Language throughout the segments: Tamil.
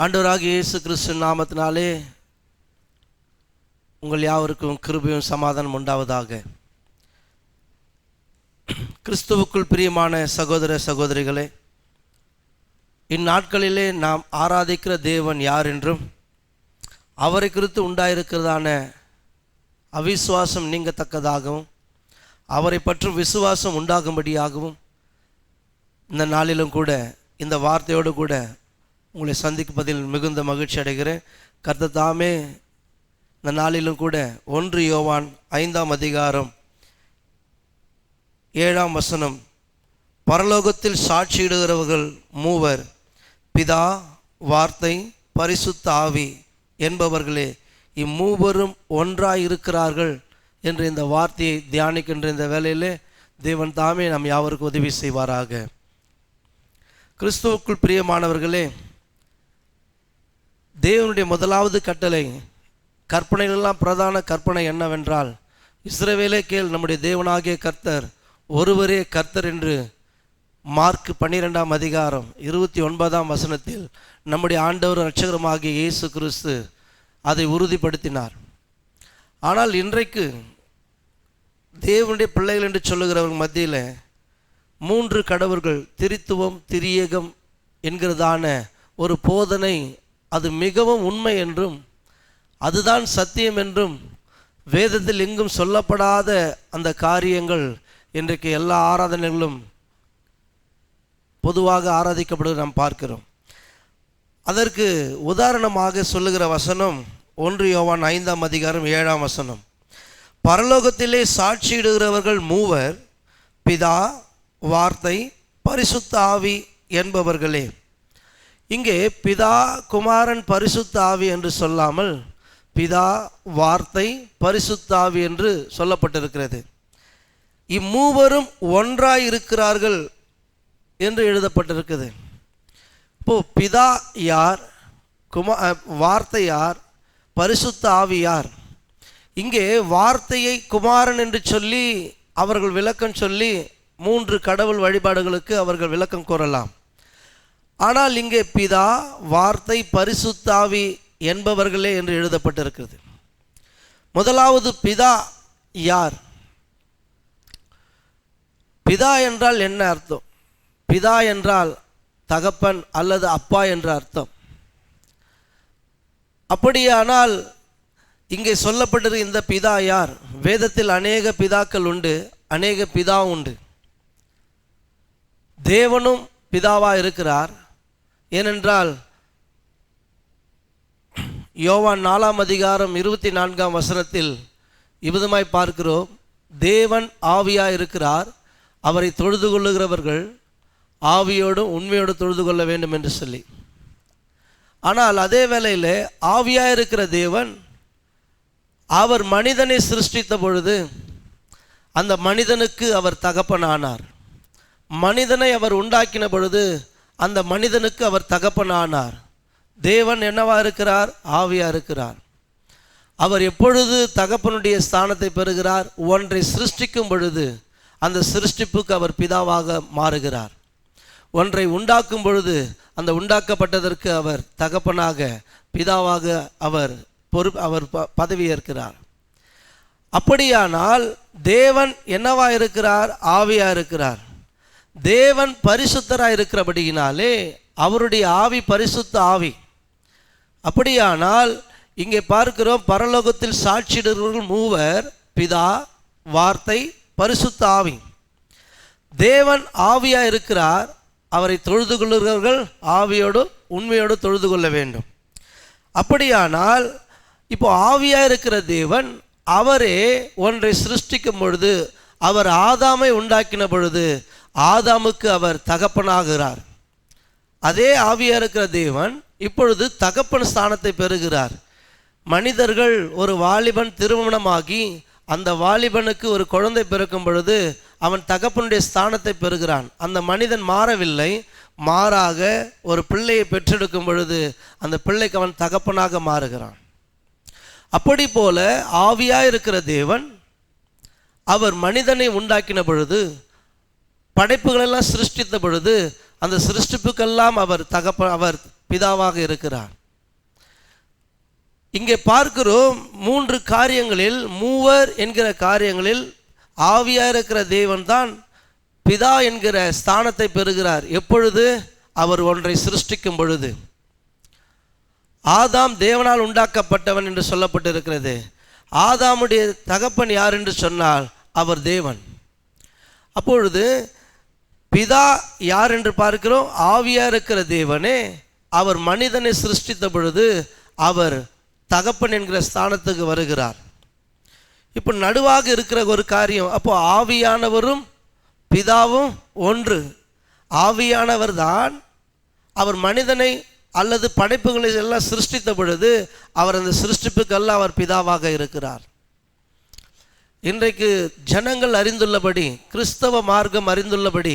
ஆண்டவராக இயேசு கிறிஸ்து நாமத்தினாலே உங்கள் யாவருக்கும் கிருபையும் சமாதானம் உண்டாவதாக. கிறிஸ்துவுக்குள் பிரியமான சகோதர சகோதரிகளே இந்நாட்களிலே நாம் ஆராதிக்கிற தேவன் யார் என்றும் அவரை குறித்து உண்டாயிருக்கிறதான அவிசுவாசம் நீங்கத்தக்கதாகவும் அவரை பற்றும் விசுவாசம் உண்டாகும்படியாகவும் இந்த நாளிலும் கூட இந்த வார்த்தையோடு கூட உங்களை சந்திப்பதில் மிகுந்த மகிழ்ச்சி அடைகிறேன். கர்த்த தாமே இந்த நாளிலும் கூட ஒன்று யோவான் ஐந்தாம் அதிகாரம் ஏழாம் வசனம். பரலோகத்தில் சாட்சியிடுகிறவர்கள் மூவர் பிதா வார்த்தை பரிசுத்த ஆவி என்பவர்களே இம்மூவரும் ஒன்றாய் இருக்கிறார்கள் என்ற இந்த வார்த்தையை தியானிக்கின்ற இந்த வேலையிலே தேவன் தாமே நம் யாவருக்கும் உதவி செய்வாராக. கிறிஸ்துவுக்குள் பிரியமானவர்களே தேவனுடைய முதலாவது கட்டளை கற்பனைகளெல்லாம் பிரதான கற்பனை என்னவென்றால் இஸ்ரவேலே கேள் நம்முடைய தேவனாகிய கர்த்தர் ஒருவரே கர்த்தர் என்று மார்க் பன்னிரெண்டாம் அதிகாரம் இருபத்தி ஒன்பதாம் வசனத்தில் நம்முடைய ஆண்டவர் ரட்சகரமாகிய இயேசு கிறிஸ்து அதை உறுதிப்படுத்தினார். ஆனால் இன்றைக்கு தேவனுடைய பிள்ளைகள் என்று சொல்லுகிறவர்கள் மத்தியில் மூன்று கடவுள்கள் திரித்துவம் திரியேகம் என்கிறதான ஒரு போதனை அது மிகவும் உண்மை என்றும் அதுதான் சத்தியம் என்றும் வேதத்தில் எங்கும் சொல்லப்படாத அந்த காரியங்கள் இன்றைக்கு எல்லா ஆராதனைகளும் பொதுவாக ஆராதிக்கப்படுவதை நாம் பார்க்கிறோம். அதற்கு உதாரணமாக சொல்லுகிற வசனம் ஒன்று யோவான் ஐந்தாம் அதிகாரம் ஏழாம் வசனம். பரலோகத்திலே சாட்சியிடுகிறவர்கள் மூவர் பிதா வார்த்தை பரிசுத்த ஆவி என்பவர்களே. இங்கே பிதா குமாரன் பரிசுத்தாவி என்று சொல்லாமல் பிதா வார்த்தை பரிசுத்தாவி என்று சொல்லப்பட்டிருக்கிறது. இம்மூவரும் ஒன்றாய் இருக்கிறார்கள் என்று எழுதப்பட்டிருக்குது. இப்போ பிதா யார்? குமா வார்த்தை யார்? பரிசுத்த ஆவி யார்? இங்கே வார்த்தையை குமாரன் என்று சொல்லி அவர்கள் விளக்கம் சொல்லி மூன்று கடவுள் வழிபாடுகளுக்கு அவர்கள் விளக்கம் கூறலாம் ஆனால் இங்கே பிதா வார்த்தை பரிசுத்தாவி என்பவர்களே என்று எழுதப்பட்டிருக்கிறது. முதலாவது பிதா யார்? பிதா என்றால் என்ன அர்த்தம்? பிதா என்றால் தகப்பன் அல்லது அப்பா என்ற அர்த்தம். அப்படியானால் இங்கே சொல்லப்பட்டிருக்க இந்த பிதா யார்? வேதத்தில் அநேக பிதாக்கள் உண்டு அநேக பிதா உண்டு. தேவனும் பிதாவாக இருக்கிறார். ஏனென்றால் யோவான் நாலாம் அதிகாரம் இருபத்தி நான்காம் வசனத்தில் இவ்விதமாய் பார்க்கிறோம். தேவன் ஆவியாக இருக்கிறார் அவரை தொழுது கொள்ளுகிறவர்கள் ஆவியோடும் உண்மையோடு தொழுது கொள்ள வேண்டும் என்று சொல்லி. ஆனால் அதே வேளையில் ஆவியா இருக்கிற தேவன் அவர் மனிதனை சிருஷ்டித்த பொழுது அந்த மனிதனுக்கு அவர் தகப்பனானார். மனிதனை அவர் உண்டாக்கின பொழுது அந்த மனிதனுக்கு அவர் தகப்பனானார். தேவன் என்னவா இருக்கிறார்? ஆவியா இருக்கிறார். அவர் எப்பொழுது தகப்பனுடைய ஸ்தானத்தை பெறுகிறார்? ஒன்றை சிருஷ்டிக்கும் பொழுது. அந்த சிருஷ்டிப்புக்கு அவர் பிதாவாக மாறுகிறார். ஒன்றை உண்டாக்கும் பொழுது அந்த உண்டாக்கப்பட்டதற்கு அவர் தகப்பனாக பிதாவாக அவர் பொறு அவர் ப பதவியேற்கிறார். அப்படியானால் தேவன் என்னவா இருக்கிறார்? ஆவியா இருக்கிறார். தேவன் பரிசுத்தராக இருக்கிறபடியினாலே அவருடைய ஆவி பரிசுத்த ஆவி. அப்படியானால் இங்கே பார்க்கிறோம் பரலோகத்தில் சாட்சியிடுகிறவர்கள் மூவர் பிதா வார்த்தை பரிசுத்த ஆவி. தேவன் ஆவியாக இருக்கிறார் அவரை தொழுது கொள்ளுகிறவர்கள் ஆவியோடு உண்மையோடு தொழுது கொள்ள வேண்டும். அப்படியானால் இப்போ ஆவியாக இருக்கிற தேவன் அவரே ஒன்றை சிருஷ்டிக்கும் பொழுது அவர் ஆதாமை உண்டாக்கின பொழுது ஆதாமுக்கு அவர் தகப்பனாகிறார். அதே ஆவியாக இருக்கிற தேவன் இப்பொழுது தகப்பன் ஸ்தானத்தை பெறுகிறார். மனிதர்கள் ஒரு வாலிபன் திருமணமாகி அந்த வாலிபனுக்கு ஒரு குழந்தை பிறக்கும் பொழுது அவன் தகப்பனுடைய ஸ்தானத்தை பெறுகிறான். அந்த மனிதன் மாறவில்லை. மாறாக ஒரு பிள்ளையை பெற்றெடுக்கும் பொழுது அந்த பிள்ளைக்கு அவன் தகப்பனாக மாறுகிறான். அப்படி போல ஆவியாக இருக்கிற தேவன் அவர் மனிதனை உண்டாக்கின பொழுது படைப்புகளெல்லாம் சிருஷ்டித்த பொழுது அந்த சிருஷ்டிப்புக்கெல்லாம் அவர் தகப்ப அவர் பிதாவாக இருக்கிறார். இங்கே பார்க்கிறோம் மூன்று காரியங்களில் மூவர் என்கிற காரியங்களில் ஆவியாக இருக்கிற தேவன் தான் பிதா என்கிற ஸ்தானத்தை பெறுகிறார். எப்பொழுது? அவர் ஒன்றை சிருஷ்டிக்கும் பொழுது. ஆதாம் தேவனால் உண்டாக்கப்பட்டவன் என்று சொல்லப்பட்டிருக்கிறது. ஆதாமுடைய தகப்பன் யார் என்று சொன்னால் அவர் தேவன். அப்பொழுது பிதா யார் என்று பார்க்கிறோம்? ஆவியா இருக்கிற தேவனே. அவர் மனிதனை சிருஷ்டித்த பொழுது அவர் தகப்பன் என்கிற ஸ்தானத்துக்கு வருகிறார். இப்போ நடுவாக இருக்கிற ஒரு காரியம் அப்போ ஆவியானவரும் பிதாவும் ஒன்று. ஆவியானவர் தான் அவர் மனிதனை அல்லது படைப்புகளை எல்லாம் சிருஷ்டித்த பொழுது அவர் அந்த சிருஷ்டிப்புக்கெல்லாம் அவர் பிதாவாக இருக்கிறார். இன்றைக்கு ஜனங்கள் அறிந்துள்ளபடி கிறிஸ்தவ மார்க்கம் அறிந்துள்ளபடி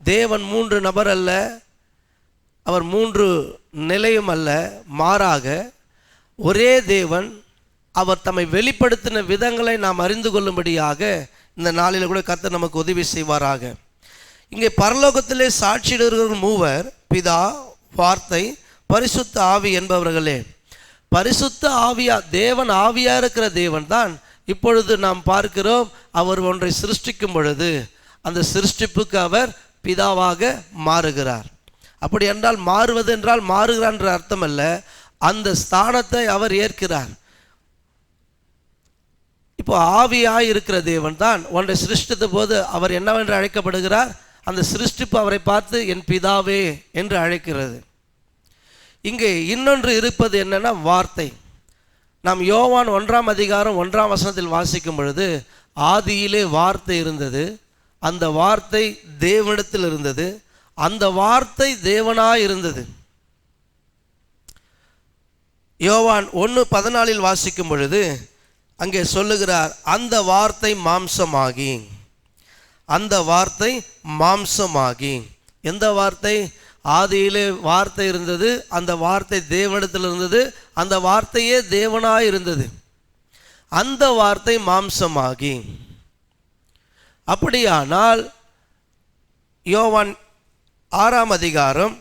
தேவன் மூன்று நபர் அல்ல அவர் மூன்று நிலையும் அல்ல மாறாக ஒரே தேவன் அவர் தம்மை வெளிப்படுத்தின விதங்களை நாம் அறிந்து கொள்ளும்படியாக இந்த நாளில் கூட கர்த்தர் நமக்கு உதவி செய்வாராக. இங்கே பரலோகத்திலே சாட்சியிடுகிறவர்கள் மூவர் பிதா வார்த்தை பரிசுத்த ஆவி என்பவர்களே. பரிசுத்த ஆவியா தேவன் ஆவியாக இருக்கிற தேவன் தான் இப்பொழுது நாம் பார்க்கிறோம் அவர் ஒன்றை சிருஷ்டிக்கும் பொழுது அந்த சிருஷ்டிப்புக்கு அவர் பிதாவாக மாறுகிறார். அப்படி என்றால் மாறுவது என்றால் மாறுகிறார் என்ற அர்த்தம் அல்ல அந்த ஸ்தானத்தை அவர் ஏற்கிறார். இப்போ ஆவியாய் இருக்கிற தேவன் தான் ஒன்றை சிருஷ்டித்த போது அவர் என்னவென்று அழைக்கப்படுகிறார்? அந்த சிருஷ்டிப்பு அவரை பார்த்து என் பிதாவே என்று அழைக்கிறது. இங்கே இன்னொன்று இருப்பது என்னன்னா வார்த்தை. நாம் யோவான் ஒன்றாம் அதிகாரம் ஒன்றாம் வசனத்தில் வாசிக்கும் பொழுது ஆதியிலே வார்த்தை இருந்தது. அந்த வார்த்தை தேவனிடத்தில் இருந்தது. அந்த வார்த்தை தேவனாய் இருந்தது. யோவான் ஒன்று பதினாலில் வாசிக்கும் பொழுது அங்கே சொல்லுகிறார் அந்த வார்த்தை மாம்சமாகி அந்த வார்த்தை மாம்சமாகி. எந்த வார்த்தை? ஆதியிலே வார்த்தை இருந்தது அந்த வார்த்தை தேவனிடத்தில் இருந்தது அந்த வார்த்தையே தேவனாய் இருந்தது. அந்த வார்த்தை மாம்சமாகி. அப்படியானால் யோவான் ஆறாம் அதிகாரம்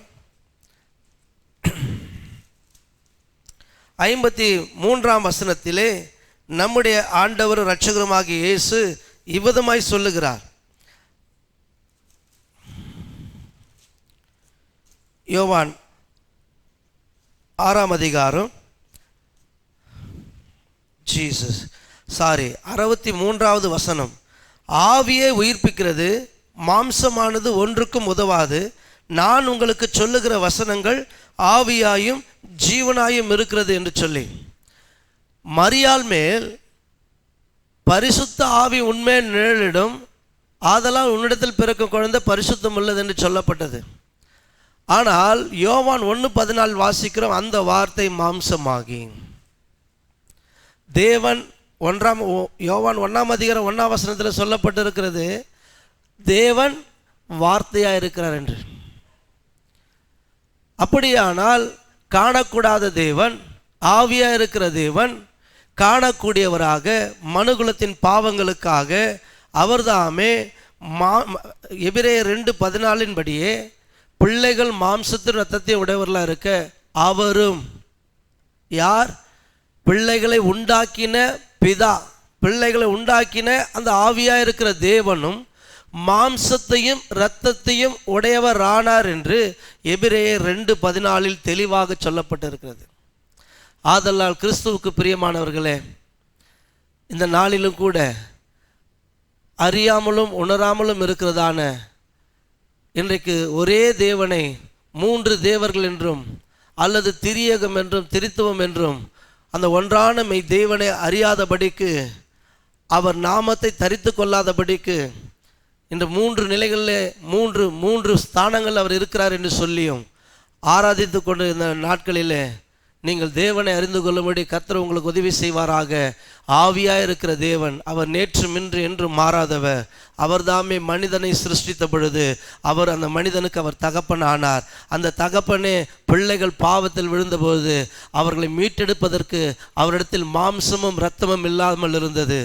ஐம்பத்தி மூன்றாம் வசனத்திலே நம்முடைய ஆண்டவர் இரட்சகருமாகிய இயேசு இவ்விதமாய் சொல்லுகிறார். யோவான் ஆறாம் அதிகாரம். ஜீசஸ் சாரி அறுபத்தி மூன்றாவது வசனம். ஆவியே உயிர்ப்பிக்கிறது மாம்சமானது ஒன்றுக்கும் உதவாது. நான் உங்களுக்கு சொல்லுகிற வசனங்கள் ஆவியாயும் ஜீவனாயும் இருக்கிறது என்று சொல்லி. மரியால் மேல் பரிசுத்த ஆவி உண்மை நிழலிடும். ஆதலால் உன்னிடத்தில் பிறக்கும் குழந்தை பரிசுத்தம் உள்ளது என்று சொல்லப்பட்டது. ஆனால் யோவான் ஒன்று பதினாலு வாசிக்கிறோம் அந்த வார்த்தை மாம்சமாகி. தேவன் ஒன்றாம் ஓ- யோவான் ஒன்றாம் அதிகாரம் ஒன்றாம் வசனத்தில் சொல்லப்பட்டிருக்கிறது தேவன் வார்த்தையாக இருக்கிறார் என்று. அப்படியானால் காணக்கூடாத தேவன் ஆவியாக இருக்கிற தேவன் காணக்கூடியவராக மனுகுலத்தின் பாவங்களுக்காக அவர்தாமே மா எபிரே ரெண்டு பதினாலின்படியே பிள்ளைகள் மாம்சத்தின் ரத்தத்தை உடையவர்களாக இருக்க அவரும். யார்? பிள்ளைகளை உண்டாக்கின பிதா பிள்ளைகளை உண்டாக்கின அந்த ஆவியாக இருக்கிற தேவனும் மாம்சத்தையும் இரத்தத்தையும் உடையவர் ஆனார் என்று எபிரேயர் ரெண்டு பதினாலில் தெளிவாக சொல்லப்பட்டிருக்கிறது. ஆதலால் கிறிஸ்துவுக்கு பிரியமானவர்களே இந்த நாளிலும் கூட அறியாமலும் உணராமலும் இருக்கிறதான இன்றைக்கு ஒரே தேவனை மூன்று தேவர்கள் என்றும் அல்லது திரியகம் என்றும் திரித்துவம் என்றும் அந்த ஒன்றான மெய் தேவனை அறியாதபடிக்கு அவர் நாமத்தை தரித்து கொள்ளாதபடிக்கு இந்த மூன்று நிலைகளிலே மூன்று மூன்று ஸ்தானங்கள் அவர் இருக்கிறார் என்று சொல்லியும் ஆராதித்து கொண்டு இந்த நாட்களிலே நீங்கள் தேவனை அறிந்து கொள்ளும்படி கர்த்தர் உங்களுக்கு உதவி செய்வாராக. ஆவியாக இருக்கிற தேவன் அவர் நேற்று மின்று என்று மாறாதவர். அவர்தாமே மனிதனை சிருஷ்டித்த பொழுது அவர் அந்த மனிதனுக்கு அவர் தகப்பன் ஆனார். அந்த தகப்பனே பிள்ளைகள் பாவத்தில் விழுந்தபோது அவர்களை மீட்டெடுப்பதற்கு அவரிடத்தில் மாம்சமும் இரத்தமும் இல்லாமல் இருந்தது.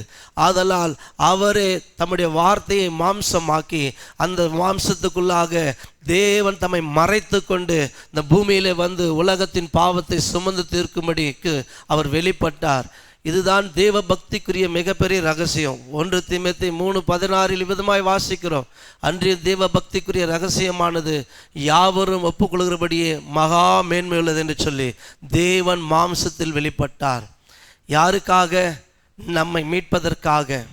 ஆதலால் அவரே தம்முடைய வார்த்தையை மாம்சமாக்கி அந்த மாம்சத்துக்குள்ளாக தேவன் தம்மை மறைத்து கொண்டு இந்த பூமியிலே வந்து உலகத்தின் பாவத்தை சுமந்து தீர்க்கும்படிக்கு அவர் வெளிப்பட்டார். இதுதான் தேவ பக்திக்குரிய மிகப்பெரிய ரகசியம். ஒன்று திமத்தை மூணு பதினாறில் விதமாய் வாசிக்கிறோம். அன்றைய தேவ பக்திக்குரிய ரகசியமானது யாவரும் ஒப்புக்கொள்கிறபடியே மகா மேன்மையுள்ளது என்று சொல்லி தேவன் மாம்சத்தில் வெளிப்பட்டார். யாருக்காக? நம்மை மீட்பதற்காக.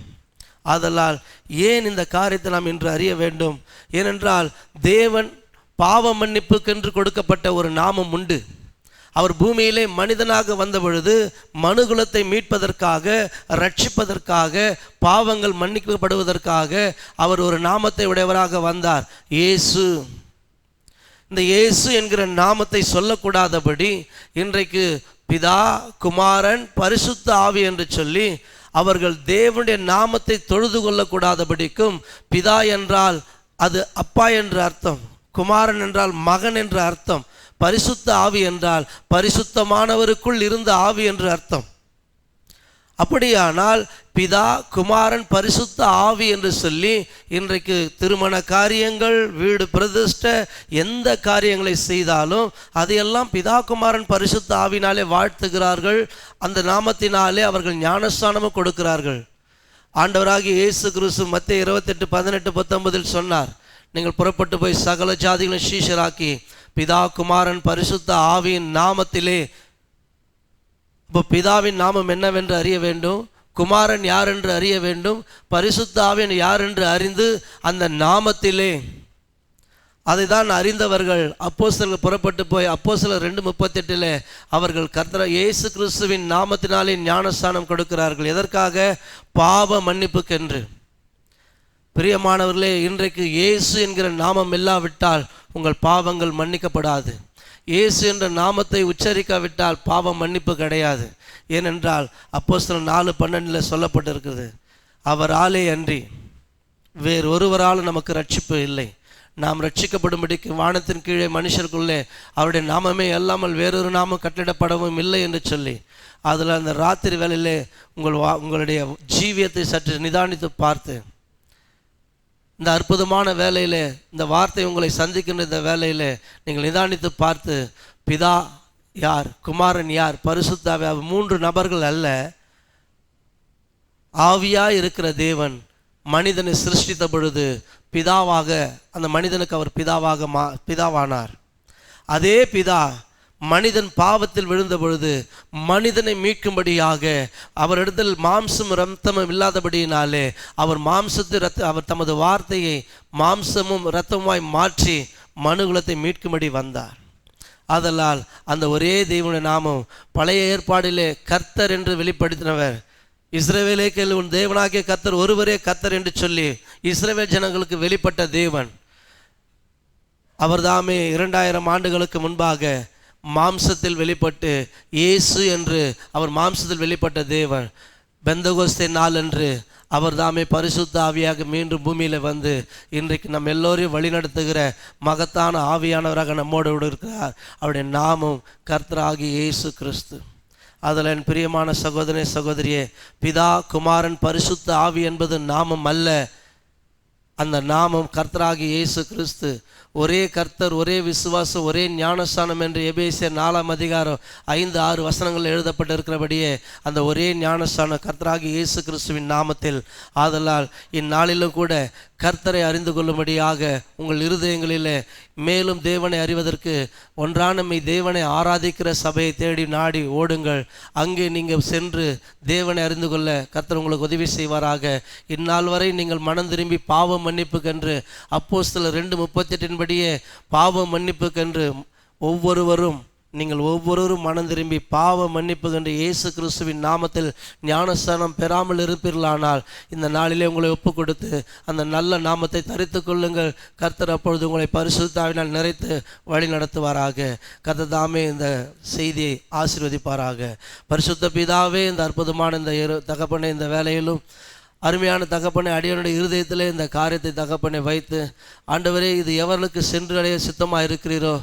ஆதலால் ஏன் இந்த காரியத்தை நாம் இன்று அறிய வேண்டும்? ஏனென்றால் தேவன் பாவ மன்னிப்புக்கென்று கொடுக்கப்பட்ட ஒரு நாமம் உண்டு. அவர் பூமியிலே மனிதனாக வந்த பொழுது மனுகுலத்தை மீட்பதற்காக ரட்சிப்பதற்காக பாவங்கள் மன்னிக்கப்படுவதற்காக அவர் ஒரு நாமத்தை உடையவராக வந்தார். இயேசு. இந்த இயேசு என்கிற நாமத்தை சொல்லக்கூடாதபடி இன்றைக்கு பிதா குமாரன் பரிசுத்த ஆவி என்று சொல்லி அவர்கள் தேவனுடைய நாமத்தை தொழுது கொள்ளக்கூடாதபடிக்கும் பிதா என்றால் அது அப்பா என்று அர்த்தம் குமாரன் என்றால் மகன் என்ற அர்த்தம் பரிசுத்த ஆவி என்றால் பரிசுத்தமானவருக்குள் இருந்த ஆவி என்று அர்த்தம். அப்படியானால் பிதா குமாரன் பரிசுத்த ஆவி என்று சொல்லி இன்றைக்கு திருமண காரியங்கள் வீடு பிரதிஷ்ட எந்த காரியங்களை செய்தாலும் அதையெல்லாம் பிதா குமாரன் பரிசுத்த ஆவினாலே வாழ்த்துகிறார்கள். அந்த நாமத்தினாலே அவர்கள் ஞானஸ்தானமும் கொடுக்கிறார்கள். ஆண்டவராகி இயேசு கிறிஸ்து மத்திய இருபத்தெட்டு பதினெட்டு பத்தொன்பதில் சொன்னார். நீங்கள் புறப்பட்டு போய் சகல ஜாதிகளும் சீஷராக்கி பிதா குமாரன் பரிசுத்த ஆவியின் நாமத்திலே. இப்போ பிதாவின் நாமம் என்னவென்று அறிய வேண்டும்? குமாரன் யார் என்று அறிய வேண்டும்? பரிசுத்த ஆவியன் யார் என்று அறிந்து அந்த நாமத்திலே. அதை தான் அறிந்தவர்கள் அப்போஸ்தலர்கள் புறப்பட்டு போய் அப்போஸ்தலர் ரெண்டு முப்பத்தெட்டில் அவர்கள் கர்த்தர இயேசு கிறிஸ்துவின் நாமத்தினாலே ஞானஸ்தானம் கொடுக்கிறார்கள். எதற்காக? பாவ மன்னிப்புக்கென்று. பிரியமானவர்களே இன்றைக்கு இயேசு என்கிற நாமம் இல்லாவிட்டால் உங்கள் பாவங்கள் மன்னிக்கப்படாது. இயேசு என்ற நாமத்தை உச்சரிக்காவிட்டால் பாவம் மன்னிப்பு கிடையாது. ஏனென்றால் அப்போஸ்தலர் நாலு பன்னெண்டில் சொல்லப்பட்டிருக்கிறது அவராலே அன்றி வேறு ஒருவரால் நமக்கு ரட்சிப்பு இல்லை. நாம் ரட்சிக்கப்படும்படிக்கு வானத்தின் கீழே மனுஷருக்குள்ளே அவருடைய நாமமே அல்லாமல் வேறொரு நாமம் கட்டிடப்படவும் இல்லை என்று சொல்லி அதில் அந்த ராத்திரி வேளையிலே உங்கள் வா உங்களுடைய ஜீவியத்தை சற்று நிதானித்து பார்த்து இந்த அற்புதமான வேலையிலே இந்த வார்த்தை உங்களை சந்திக்கின்ற இந்த வேலையிலே நீங்கள் நிதானித்து பார்த்து பிதா யார்? குமாரன் யார்? பரிசுத்தாவி. மூன்று நபர்கள் அல்ல. ஆவியாக இருக்கிற தேவன் மனிதனை சிருஷ்டித்த பொழுது பிதாவாக அந்த மனிதனுக்கு அவர் பிதாவாக மா பிதாவானார். அதே பிதா மனிதன் பாவத்தில் விழுந்த பொழுது மனிதனை மீட்கும்படியாக அவரிடத்தில் மாம்சம் ரத்தமும் இல்லாதபடியினாலே அவர் மாம்சத்து ரத்த அவர் தமது வார்த்தையை மாம்சமும் இரத்தமாய் மாற்றி மனுகுலத்தை மீட்கும்படி வந்தார். ஆதலால் அந்த ஒரே தெய்வனுடைய நாமம் பழைய ஏற்பாடிலே கர்த்தர் என்று வெளிப்படுத்தினவர். இஸ்ரேவேலே கேள்வி உன் தேவனாகிய கர்த்தர் ஒருவரே கர்த்தர் என்று சொல்லி இஸ்ரேவேல் ஜனங்களுக்கு வெளிப்பட்ட தேவன். அவர்தாமே இரண்டாயிரம் ஆண்டுகளுக்கு முன்பாக மாம்சத்தில் வெளிப்பட்டு இயேசு என்று அவர் மாம்சத்தில் வெளிப்பட்ட தேவன். பெந்தகோஸ்தே நாள் என்று அவர் தாமே பரிசுத்த ஆவியாக மீண்டும் பூமியில் வந்து இன்றைக்கு நம்ம எல்லோரையும் வழிநடத்துகிற மகத்தான ஆவியானவராக நம்மோடு இருக்கிறார். அவருடைய நாமம் கர்த்தராகி இயேசு கிறிஸ்து. அதில் என் பிரியமான சகோதரனே சகோதரியே பிதா குமாரன் பரிசுத்த ஆவி என்பது நாமம் அல்ல. அந்த நாமம் கர்த்தராகி இயேசு கிறிஸ்து. ஒரே கர்த்தர் ஒரே விசுவாசம் ஒரே ஞானஸ்தானம் என்று எபேசியர் நாலாம் அதிகாரம் ஐந்து ஆறு வசனங்கள் எழுதப்பட்டிருக்கிறபடியே அந்த ஒரே ஞானஸ்தானம் கர்த்தராகி இயேசு கிறிஸ்துவின் நாமத்தில். ஆதலால் இந்நாளிலும் கூட கர்த்தரை அறிந்து கொள்ளும்படியாக உங்கள் இருதயங்களிலே மேலும் தேவனை அறிவதற்கு ஒன்றான தேவனை ஆராதிக்கிற சபையை தேடி நாடி ஓடுங்கள். அங்கே நீங்கள் சென்று தேவனை அறிந்து கொள்ள கர்த்தர் உங்களுக்கு உதவி செய்வாராக. இந்நாள் வரை நீங்கள் மனம் திரும்பி பாவம் மன்னிப்புக்கென்று. அப்போஸ்தலர் ரெண்டு முப்பத்தெட்டின்படியே பாவ மன்னிப்புக்கென்று ஒவ்வொருவரும் நீங்கள் ஒவ்வொருவரும் மனம் திரும்பி பாவ மன்னிப்பு இயேசு கிறிஸ்துவின் நாமத்தில் ஞானஸ்தானம் பெறாமல் இருப்பீர்களானால் இந்த நாளிலே உங்களை ஒப்பு கொடுத்து அந்த நல்ல நாமத்தை தரித்து கொள்ளுங்கள். கர்த்தர் அப்பொழுது உங்களை பரிசுத்தாவினால் நிறைத்து வழி நடத்துவாராக. கர்த்தர் தாமே இந்த செய்தியை ஆசீர்வதிப்பாராக. பரிசுத்த பிதாவே இந்த அற்புதமான இந்த இரு தகப்பனை இந்த வேலையிலும் அருமையான தகப்பனை அடியனுடைய இருதயத்திலே இந்த காரியத்தை தகப்பனை வைத்து ஆண்டவரே இது எவர்களுக்கு சென்று அடைய சித்தமாக இருக்கிறீரோ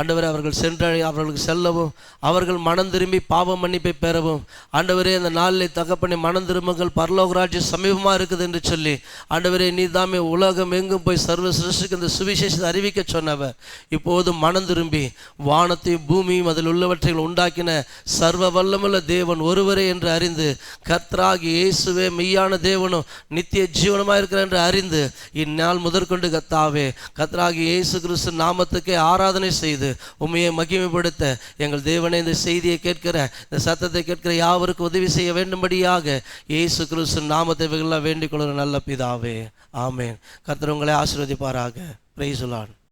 ஆண்டவரே அவர்கள் சென்ற அவர்களுக்கு செல்லவும் அவர்கள் மனம் திரும்பி பாவ மன்னிப்பை பெறவும். ஆண்டவரே அந்த நாளில் தகப்பனை மனம் திரும்புங்கள். பரலோகராஜ்யம் சமீபமாக இருக்குது என்று சொல்லி ஆண்டவரே நீ தாமே உலகம் எங்கும் போய் சர்வ சிருஷ்டிக்கு இந்த சுவிசேஷத்தை அறிவிக்க சொன்னவர். இப்போது மனம் திரும்பி வானத்தையும் பூமியும் அதில் உள்ளவற்றைகள் உண்டாக்கின சர்வ வல்லமுள்ள தேவன் ஒருவரே என்று அறிந்து கத்ராகி இயேசுவே மெய்யான தேவனும் நித்திய ஜீவனமாக இருக்கிற என்று அறிந்து இந்நாள் முதற்கொண்டு கத்தாவே கத்ராகி இயேசு கிறிஸ்து நாமத்துக்கே ஆராதனை செய்து உண்மையை மகிமைப்படுத்த எங்கள் தேவனே இந்த செய்தியை கேட்கிற இந்த சத்தத்தை கேட்கிற யாவருக்கு உதவி செய்ய வேண்டும்படியாக இயேசு கிறிஸ்து நாமத்தை வேண்டிக் கொள்கிற நல்ல பிதாவே. ஆமேன். கர்த்தர் உங்களை ஆசீர்வதிப்பாராக. பிரைசுலான்